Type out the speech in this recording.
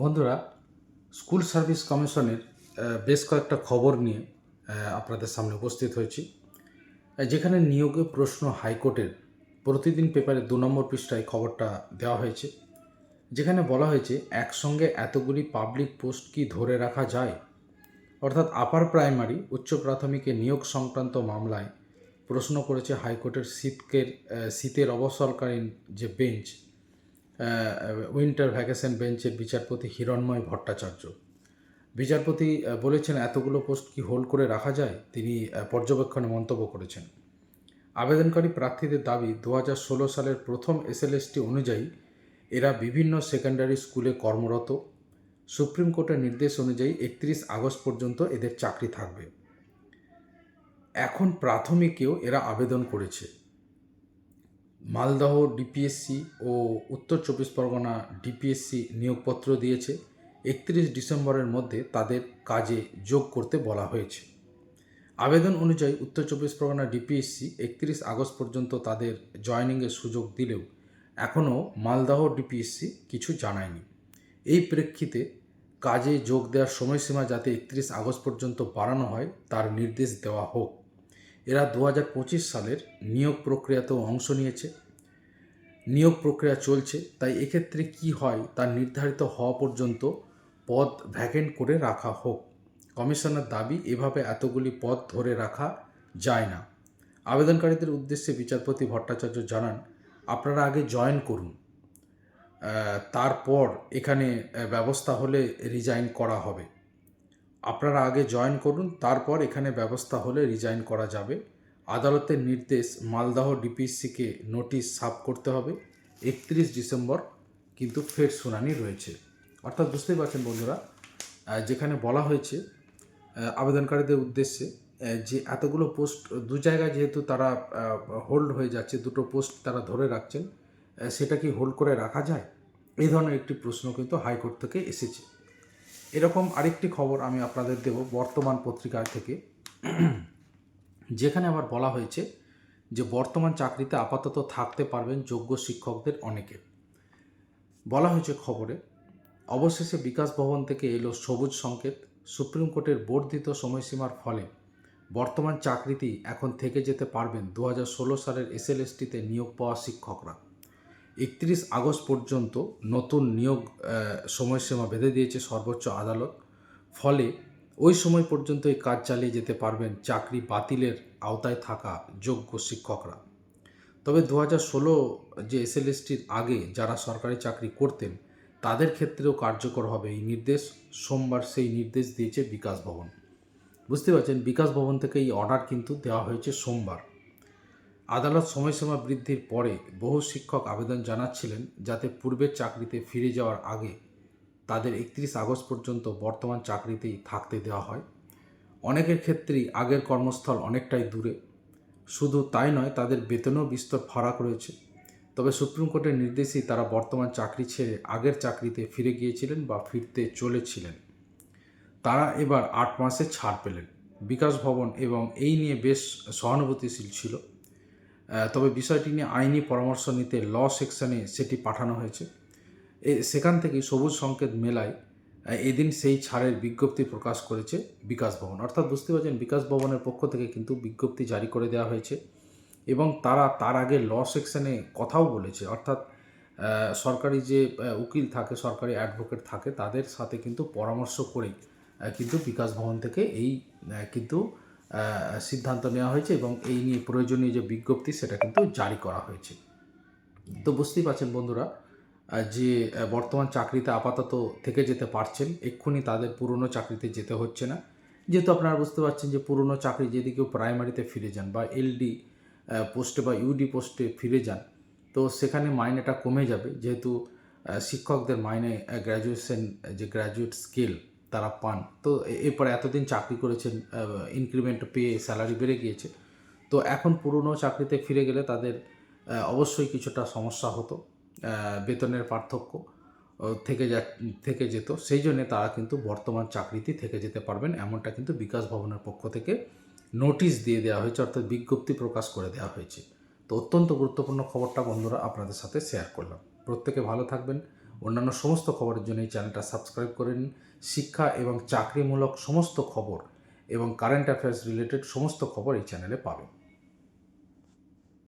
বন্ধুরা, school service কমিশনের বেশ কয়েকটা খবর নিয়ে আপনাদের সামনে উপস্থিত হয়েছি। যেখানে নিয়োগে প্রশ্ন হাইকোর্টের, প্রতিদিন পেপারে দু নম্বর পৃষ্ঠায় খবরটা দেওয়া হয়েছে। যেখানে বলা হয়েছে, একসঙ্গে এতগুলি পাবলিক পোস্ট কি ধরে রাখা যায়? অর্থাৎ আপার প্রাইমারি উচ্চ প্রাথমিকে নিয়োগ সংক্রান্ত মামলায় প্রশ্ন করেছে হাইকোর্টের শীতকের শীতের অবসরকালীন যে বেঞ্চ উইন্টার ভ্যাকেশন বেঞ্চের বিচারপতি হিরণময় ভট্টাচার্য। বিচারপতি বলেছেন, এতগুলো পোস্ট কি হোল্ড করে রাখা যায়? তিনি পর্যবেক্ষণে মন্তব্য করেছেন। আবেদনকারী প্রার্থীদের দাবি দু সালের প্রথম এসএলএসটি অনুযায়ী এরা বিভিন্ন সেকেন্ডারি স্কুলে কর্মরত। সুপ্রিম কোর্টের নির্দেশ অনুযায়ী একত্রিশ আগস্ট পর্যন্ত এদের চাকরি থাকবে। এখন প্রাথমিকেও এরা আবেদন করেছে। মালদহ ডিপিএসসি ও উত্তর চব্বিশ পরগনা ডিপিএসসি নিয়োগপত্র দিয়েছে। একত্রিশ ডিসেম্বরের মধ্যে তাদের কাজে যোগ করতে বলা হয়েছে। আবেদন অনুযায়ী উত্তর চব্বিশ পরগনা ডিপিএসসি একত্রিশ আগস্ট পর্যন্ত তাদের জয়নিংয়ের সুযোগ দিলেও এখনও মালদহ ডিপিএসসি কিছু জানায়নি। এই প্রেক্ষিতে কাজে যোগ দেওয়ার সময়সীমা যাতে একত্রিশ আগস্ট পর্যন্ত বাড়ানো হয়, তার নির্দেশ দেওয়া হোক। এরা দু হাজার পঁচিশ সালের নিয়োগ প্রক্রিয়াতেও অংশ নিয়েছে। নিয়োগ প্রক্রিয়া চলছে, তাই এক্ষেত্রে কি হয় তা নির্ধারিত হওয়া পর্যন্ত পদ ভ্যাকেন্ট করে রাখা হোক। কমিশনের দাবি, এভাবে এতগুলি পদ ধরে রাখা যায় না। আবেদনকারীদের উদ্দেশ্যে বিচারপতি ভট্টাচার্য জানান, আপনারা আগে জয়েন করুন। তারপর এখানে ব্যবস্থা হলে রিজাইন করা হবে। আপনারা আগে জয়েন করুন, তারপর এখানে ব্যবস্থা হলে রিজাইন করা যাবে। আদালতের নির্দেশ মালদাহ ডিপিসিকে নোটিশ সাব করতে হবে। একত্রিশ ডিসেম্বর কিন্তু ফের শুনানি রয়েছে। অর্থাৎ বুঝতেই পারছেন বন্ধুরা যেখানে বলা হয়েছে আবেদনকারীদের উদ্দেশ্যে যে এতগুলো পোস্ট দু জায়গায় যেহেতু তারা হোল্ড হয়ে যাচ্ছে, দুটো পোস্ট তারা ধরে রাখছেন সেটা কি হোল্ড করে রাখা যায়? এই ধরনের একটি প্রশ্ন কিন্তু হাইকোর্ট থেকে এসেছে। এরকম আরেকটি খবর আমি আপনাদের দেব বর্তমান পত্রিকা থেকে। যেখানে আবার বলা হয়েছে যে বর্তমান চাকরিতে আপাতত থাকতে পারবেন যোগ্য শিক্ষকদের অনেকে। বলা হয়েছে খবরে, অবশেষে বিকাশ ভবন থেকে এলো সবুজ সংকেত। সুপ্রিম কোর্টের বর্ধিত সময়সীমার ফলে বর্তমান চাকরিতেই এখন থেকে যেতে পারবেন দু হাজার ষোলো সালের এসএলএসটিতে নিয়োগ পাওয়া শিক্ষকরা। একত্রিশ আগস্ট পর্যন্ত নতুন নিয়োগ সময়সীমা বেঁধে দিয়েছে সর্বোচ্চ আদালত। ফলে ওই সময় পর্যন্ত এই কাজ চালিয়ে যেতে পারবেন চাকরি বাতিলের আওতায় থাকা যোগ্য শিক্ষকরা। তবে দু ষোলো যে এসএলএসটির আগে যারা সরকারি চাকরি করতেন, তাদের ক্ষেত্রেও কার্যকর হবে এই নির্দেশ। সোমবার সেই নির্দেশ দিয়েছে বিকাশ ভবন। বুঝতে পারছেন, বিকাশ ভবন থেকে এই অর্ডার কিন্তু দেওয়া হয়েছে সোমবার। আদালত সময়সীমা বৃদ্ধির পরে বহু শিক্ষক আবেদন জানাচ্ছিলেন যাতে পূর্বের চাকরিতে ফিরে যাওয়ার আগে তাদের একত্রিশ আগস্ট পর্যন্ত বর্তমান চাকরিতেই থাকতে দেওয়া হয়। অনেকের ক্ষেত্রেই আগের কর্মস্থল অনেকটাই দূরে। শুধু তাই নয়, তাদের বেতনেও বিস্তর ফারাক রয়েছে। তবে সুপ্রিম কোর্টের নির্দেশেই তারা বর্তমান চাকরি ছেড়ে আগের চাকরিতে ফিরে গিয়েছিলেন বা ফিরতে চলেছিলেন। তারা এবার আট মাসে ছাড় পেলেন। বিকাশ ভবন এবং এই নিয়ে বেশ সহানুভূতিশীল ছিল। তবে বিষয়টি নিয়ে আইনি পরামর্শ নিতে ল সেকশনে সেটি পাঠানো হয়েছে। এ, সেখান থেকে সবুজ সংকেত মেলায় এদিন সেই ছাড়ের বিজ্ঞপ্তি প্রকাশ করেছে বিকাশ ভবন। অর্থাৎ বুঝতে পারছেন, বিকাশ ভবনের পক্ষ থেকে কিন্তু বিজ্ঞপ্তি জারি করে দেওয়া হয়েছে এবং তারা তার আগে ল সেকশনে কথাও বলেছে। অর্থাৎ সরকারি যে উকিল থাকে, সরকারি অ্যাডভোকেট থাকে, তাদের সাথে কিন্তু পরামর্শ করেই কিন্তু বিকাশ ভবন থেকে এই কিন্তু সিদ্ধান্ত নেওয়া হয়েছে এবং এই নিয়ে প্রয়োজনীয় যে বিজ্ঞপ্তি সেটা কিন্তু জারি করা হয়েছে। তো বুঝতেই পারছেন বন্ধুরা যে বর্তমান চাকরিতে আপাতত থেকে যেতে পারছেন, এক্ষুনি তাদের পুরনো চাকরিতে যেতে হচ্ছে না। যেহেতু আপনারা বুঝতে পারছেন যে পুরনো চাকরি যদি কেউ প্রাইমারিতে ফিরে যান বা এলডি পোস্টে বা ইউডি পোস্টে ফিরে যান, তো সেখানে মাইনেটা কমে যাবে। যেহেতু শিক্ষকদের মাইনে গ্র্যাজুয়েশন যে গ্র্যাজুয়েট স্কেল তারা পান। তো এরপরে এতদিন চাকরি করেছেন ইনক্রিমেন্ট পেয়ে স্যালারি বেড়ে গিয়েছে। তো এখন পুরনো চাকরিতে ফিরে গেলে তাদের অবশ্যই কিছুটা সমস্যা হতো বেতনের পার্থক্য থেকে যা থেকে যেত। সেই জন্য তারা কিন্তু বর্তমান চাকরিতে থেকে যেতে পারবেন, এমনটা কিন্তু বিকাশ ভবনের পক্ষ থেকে নোটিশ দিয়ে দেওয়া হয়েছে, অর্থাৎ বিজ্ঞপ্তি প্রকাশ করে দেওয়া হয়েছে। তো অত্যন্ত গুরুত্বপূর্ণ খবরটা বন্ধুরা আপনাদের সাথে শেয়ার করলাম। প্রত্যেকে ভালো থাকবেন। অন্যান্য সমস্ত খবরের জন্য এই চ্যানেলটা সাবস্ক্রাইব করে নিন শিক্ষা এবং চাকরিমূলক সমস্ত খবর এবং কারেন্ট অ্যাফেয়ার্স রিলেটেড সমস্ত খবর এই চ্যানেলে পাবেন।